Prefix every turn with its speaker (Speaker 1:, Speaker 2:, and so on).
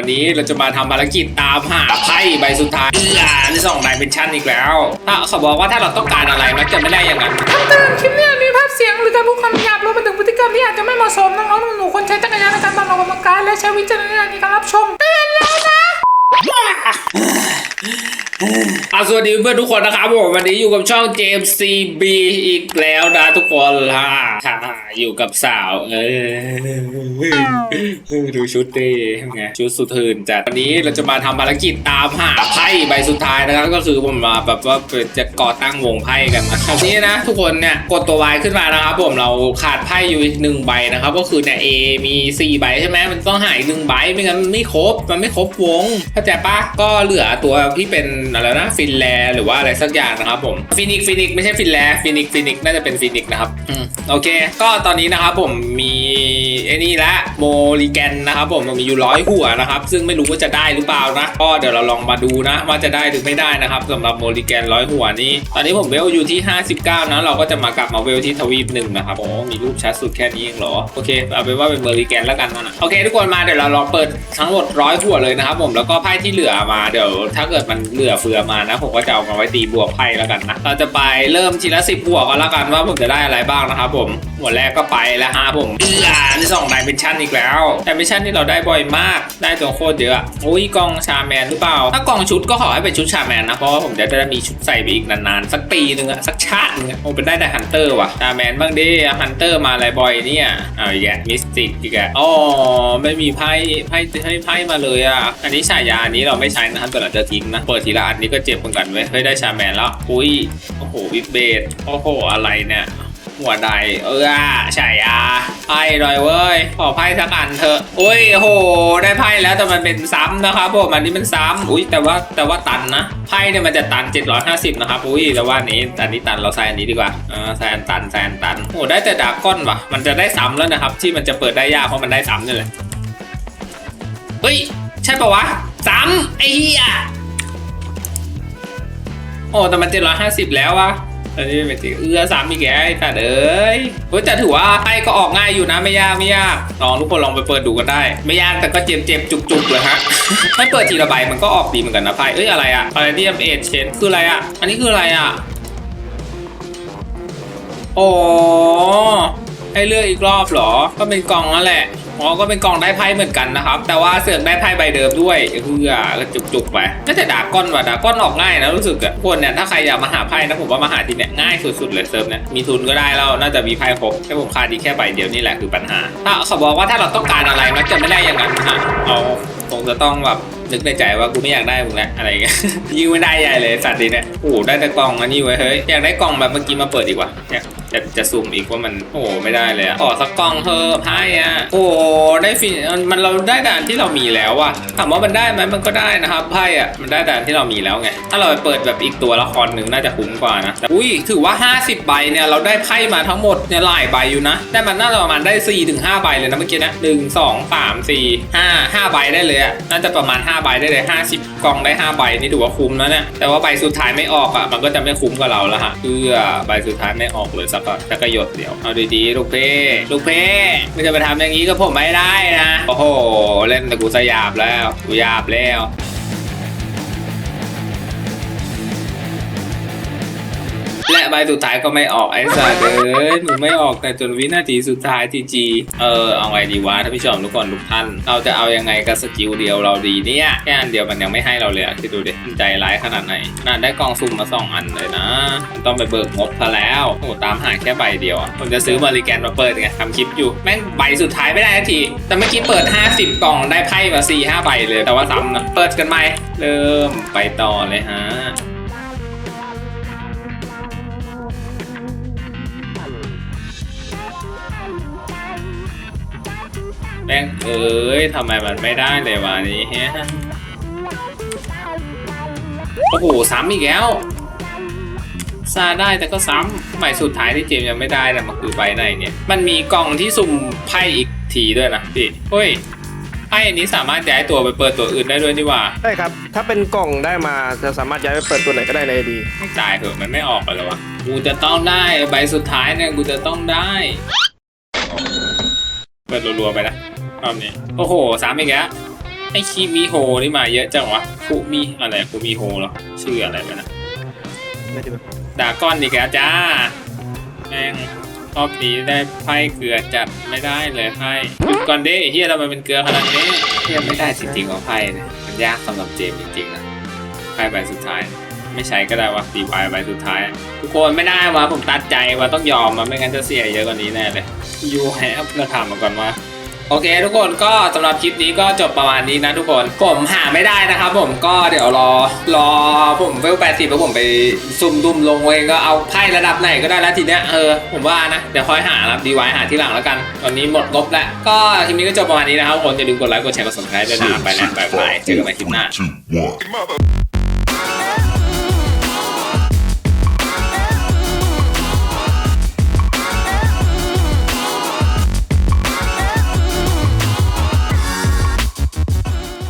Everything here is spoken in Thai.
Speaker 1: วันนี้เราจะมาทำภารกิจตามหาไพ่ใบสุดท้ายเอื้อในสองไดเมนชั่นอีกแล้ว ถ้าเขาบอกว่าถ้าเราต้องการอะไรมักจะไม่ได้อย่างนั้น
Speaker 2: คำเตือนคลิปนี้มีภาพเสียงหรือการพูดคำหยาบรวมไปถึงพฤติกรรมที่อาจจะไม่เหมาะสมน้องๆหนูๆควรใช้จักรยานในการตามออกกำลังกายและใช้วิจารณญาณในการรับชมเตือนแล้วนะ
Speaker 1: อาสวัสดีเพื่อนทุกคนนะครับผมวันนี้อยู่กับช่องเจมส์ซีบีอีกแล้วนะทุกคนฮ่าฮ่า อยู่กับสาว เออ ดูชุดดิไงชุดสุดทืนจัดวันนี้เราจะมาทำภารกิจตามหาไพ่ใบสุดท้ายนะครับ ก็คือผมมาแบบว่าจะก่อตั้งวงไพ่กันนะคราวนี้นะ ทุกคนเนี่ยกดตัววายขึ้นมานะครับผมเราขาดไพ่อยู่อีกหนึ่งใบนะครับ ก็คือเนี่ยเอมีสี่ใบใช่ไหมมันต้องหายหนึ่งใบไม่งั้นมันไม่ครบมันไม่ครบวงเข้าใจปะก็เหลือตัวที่เป็นอะไรนะฟินแลร์หรือว่าอะไรสักอย่างนะครับผมฟินิกฟินิกไม่ใช่ฟินแลร์ฟินิกฟินิกน่าจะเป็นฟินิกนะครับอืมโอเค ก็ตอนนี้นะครับผมมีไอ้นี่ละโมลิแกนนะครับผมมันมีอยู่ร้อยหัวนะครับ ซึ่งไม่รู้ว่าจะได้หรือเปล่านะก็เดี๋ยวเราลองมาดูนะว่าจะได้หรือไม่ได้นะครับสำหรับโมลิแกนร้อยหัวนี้ ตอนนี้ผมเวลอยู่ที่ 59 นะ เราก็จะมากลับมาเวลที่ทวีปหนึ่งนะครับโอ้มีรูปชัดสุดแค่นี้เองเหรอโอเคเอาเป็นว่าเป็นโมลิแกนแล้วกันนะโอเค ทุกคนมาเดี๋ยวเราลองเปิดทั้งหมดร้อยหัวเลยนะครับผมแล้วก็ไพ่ที่เหลือมาเดี๋ยว ถ้าเกิดมันเหลือเฟือมานะ ผมก็จะเอามาไว้ตีบวกไพ่แล้วกันนะเราจะไปเริ่มทีละสิบหัวกันแล้วกันว่าผมจะได้อะไรบ้างนะครับผมหัวแรกก็ไปแล้วฮะผมเอือนี่สองไดเมนชั่นอีกแล้วไดเมนชั่นที่เราได้บ่อยมาก ได้ตัวโคตรเยอะโอ้ยกองชาแมนหรือเปล่า ถ้ากองชุดก็ขอให้เป็นชุดชาแมนนะ เพราะว่าผมจะได้มีชุดใส่ไปอีกนานๆ สักปีหนึ่งอะสักชาตินึงอะโอ้เป็นได้แต่ฮันเตอร์ว่ะชาแมนบ้างดิฮันเตอร์มาอะไรบ่อยเนี่ยเอาอีกแกมิสติกอีกแกอ๋อไม่มีไพ่ไพ่ให้ไพ่มาเลยอะอันนี้ฉายาอันนี้เราไม่ใช้นะครับแต่เราจะทิ้งนะเปิดทีละอันนี้ก็เจ็บเหมือนกันเว้ยเฮ้ยได้ชาแมนแล้วอุ้ยโอ้โหวิบเบดโอ้โหอะไรเนี่ย หัวใดเออฉายาไพ่หน่อยเว้ย ขอไพ่สักอันเถอะอุ้ยโห ได้ไพ่แล้วแต่มันเป็นซ้ำนะครับผมอันนี้มันซ้ำอุ้ยแต่ว่าแต่ว่าตันนะไพ่เนี่ยมันจะตัน 750 นะครับอุ้ยแต่ว่านี้อันนี้ตันเราใส่อันนี้ดีกว่าอ่าใส่อันตันใส่อันตันโอ้ได้แต่ดาก้อนว่ะ มันจะได้ซ้ำแล้วนะครับ ที่มันจะเปิดได้ยากเพราะมันได้ซ้ำนี่แหละเฮ้ยใช่ปะวะซ้ำไอ้เหี้ยโอ้แต่มันเจ็ดร้อยห้าสิบแล้ววะ อันนี้เป็นจริงเอื้อสามอีกแกไอ้สัตว์เอ้ยเฮ้ยแต่ถือว่าไพ่ก็ออกง่ายอยู่นะไม่ยากไม่ยากลองทุกคนลองไปเปิดดูกันได้ ไม่ยากแต่ก็เจ็บเจ็บจุกจุกเลยฮะให้เปิดทีละใบมันก็ออกดีเหมือนกันนะไพ่เอ้ยอะไรอะอะไรที่เอชเชนคืออะไรอะอันนี้คืออะไรอะโอ้ให้เลือกอีกรอบเหรอ ก็เป็นกล่องนั่นแหละ อ๋อก็เป็นกองได้ไพ่เหมือนกันนะครับ แต่ว่าเสือกได้ไพ่ใบเดิมด้วยเพื่อก็จุกๆไปน่าจะดาก้อนว่ะดาก้อนออกง่ายนะรู้สึกอะคนเนี่ยถ้าใครอยากมาหาไพ่นะผมว่ามาหาที่เนี่ยง่ายสุดๆเลยเซิร์ฟเนี่ยมีทุนก็ได้แล้วน่าจะมีไพ่ครบแค่ผมขาดดีแค่ใบเดียวนี่แหละคือปัญหา ถ้าเขาบอกว่าถ้าเราต้องการอะไรมักจะไม่ได้อย่างนั้นนะเอา คงจะต้องแบบนึกในใจว่ากูไม่อยากได้มึงแล้วอะไรเงี้ยยิงไม่ได้ใหญ่เลยสัตว์ดีเนี่ยโอ้ได้แต่กล่องอันนี้ไว้เฮ้ยอยากได้กล่องแบบเมื่อกี้มาเปิดดีกว่าเนี่ยจะจะซูมอีกว่ามันโอ้ไม่ได้เลยอะขอสักกล่องเถอะไพ่อะโอ้ได้ฟินมันเราได้แต่อันที่เรามีแล้วอะถามว่ามันได้ไหมมันก็ได้นะครับไพ่อะมันได้แต่อันที่เรามีแล้วไงถ้าเราไปเปิดแบบอีกตัวละครหนึ่งน่าจะคุ้มกว่านะแต่อุ้ยถือว่า 50 ใบเนี่ยเราได้ไพ่มาทั้งหมดเนี่ยหลายใบอยู่นะได้มันน่าจะประมาณได้4ถึง5ใบเลยนะเมื่อกี้นะหนึ่งสองสามสี่ห้าห้าใบได้เลยอะน่าจะประมาณ 5 ใบได้เลย 50 กล่องได้ 5 ใบนี่ถือว่าคุ้มแล้วเนี่ย แต่ว่าใบสุดท้ายไม่ออกอะมันก็จะไม่คุ้มกับเราแล้วฮะเพื่อใบสุดท้ายไม่ออกเลยสักสักหยดเดียว เอาดีๆลูกเพ่ลูกเพ่ไม่จะไปทำอย่างนี้กับผมไม่ได้นะ โอ้โห เล่นแต่กูสยามแล้ว กูหยาบแล้ว และใบสุดท้ายก็ไม่ออกไอ้สัสเอ้ยหนูไม่ออกแต่จนวินาทีสุดท้ายทีจีเออเอาไงดีวะท่านผู้ชมทุกคนทุกท่าน เราจะเอายังไงกับสกิลเดียวเราดีเนี่ยแค่อันเดียวมันยังไม่ให้เราเลยอะคิดดูดิใจร้ายขนาดไหนขนาดได้กล่องซุ่มมาสองอันเลยนะมันต้องไปเบิกงบซะแล้วโอ้ตามหาแค่ใบเดียวอะผมจะซื้อบริแกนมาเปิดไงทำคลิปอยู่แม่งใบสุดท้ายไม่ได้ทันทีแต่เมื่อกี้เปิด 50 กล่องได้ไพ่มา4 5ใบเลย แต่ว่าซ้ำนะเปิดกันไหมเริ่มไปต่อเลยฮะ ม่งเอ้ยทำไมมันไม่ได้เลยวะนี้เฮ้ยโอ้โหซ้ำอีกแล้วซาได้แต่ก็ซ้ำใบสุดท้ายที่เจมส์ยังไม่ได้นะมันคือใบไหนเนี่ย มันมีกล่องที่สุ่มไพ่อีกทีด้วยนะพี่เฮ้ยไพ่อันนี้สามารถย้ายตัวไปเปิดตัวอื่นได้ด้วยนี่หว่า
Speaker 3: ใช่ครับ ถ้าเป็นกล่องได้มาจะสามารถย้ายไปเปิดตัวไหนก็ได้ในดี
Speaker 1: ไม่จ่ายเถอะมันไม่ออกไปเลยวะกูจะต้องได้ใบสุดท้ายเนี่ยกูจะต้องได้ เปิดรัวๆไปนะ รอบนี้โอ้โหสามอีกแล้วไอคีมิโฮนี่มาเยอะจังวะคุมิอะไรคุมิโฮเหรอชื่ออะไรวะนะ
Speaker 3: ไม่ได้แบบ
Speaker 1: ดาก้อนดีแกแล้วจ้าแม่งรอบนี้ได้ไพ่เกลือจัดไม่ได้เลยไพ่หยุดก่อนดิเฮียทำไมเป็นเกลือขนาดนี้เฮียไม่ได้จริงๆว่าไพ่เนี่ยมันยากสำหรับเจมส์จริงๆนะไพ่ใบสุดท้าย ไม่ใช้ก็ได้วะตีใบใบสุดท้าย ทุกคนไม่ได้วะผมตัดใจว่าต้องยอมมาไม่งั้นจะเสียเยอะกว่านี้แน่เลยยูแฮปเราถามมาก่อนว่า โอเค ทุกคนก็สำหรับคลิปนี้ก็จบประมาณนี้นะทุกคนผมหาไม่ได้นะครับ ผมก็เดี๋ยวรอรอผมเวลแปดสิบแล้วผมไปซุ่มดุมลงเองก็เอาไพ่ระดับไหนก็ได้แล้วทีเนี้ยเออผมว่านะเดี๋ยวค่อยหานะครับดีไว้หาที่หลังแล้วกันวันนี้หมดงบแล้วก็คลิปนี้ก็จบประมาณนี้นะครับทุกคนอย่าลืมกดไลค์กดแชร์กด subscribe ด้วยนะไปแล้วบ๊ายบายเจอกันใหม่คลิปหน้า